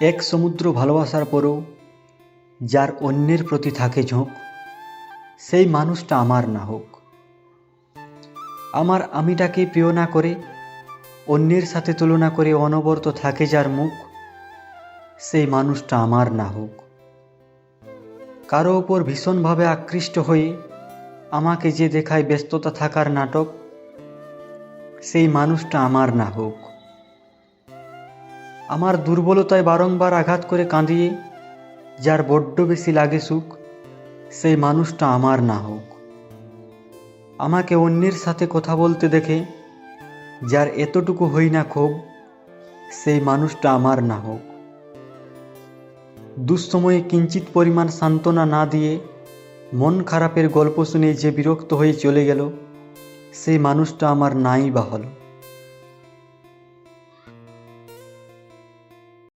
এক সমুদ্র ভালোবাসার পরেও যার অন্যের প্রতি থাকে ঝোঁক, সেই মানুষটা আমার না হোক। আমার আমিটাকে প্রিয় না করে, অন্যের সাথে তুলনা করে অনবরত থাকে যার মুখ, সেই মানুষটা আমার না হোক। কারও ওপর ভীষণভাবে আকৃষ্ট হয়ে আমাকে যে দেখায় ব্যস্ততা থাকার নাটক, সেই মানুষটা আমার না হোক। আমার দুর্বলতায় বারংবার আঘাত করে কাঁদিয়ে, যার বড্ড বেশি লাগে সুখ, সেই মানুষটা আমার না হোক। আমাকে অন্যের সাথে কথা বলতে দেখে, যার এতটুকু হই না ক্ষোভ, সেই মানুষটা আমার না হোক। দুঃসময়ে কিঞ্চিত পরিমাণ সান্ত্বনা না দিয়ে মন খারাপের গল্প শুনে যে বিরক্ত হয়ে চলে গেল, সেই মানুষটা আমার নাই বা হলো।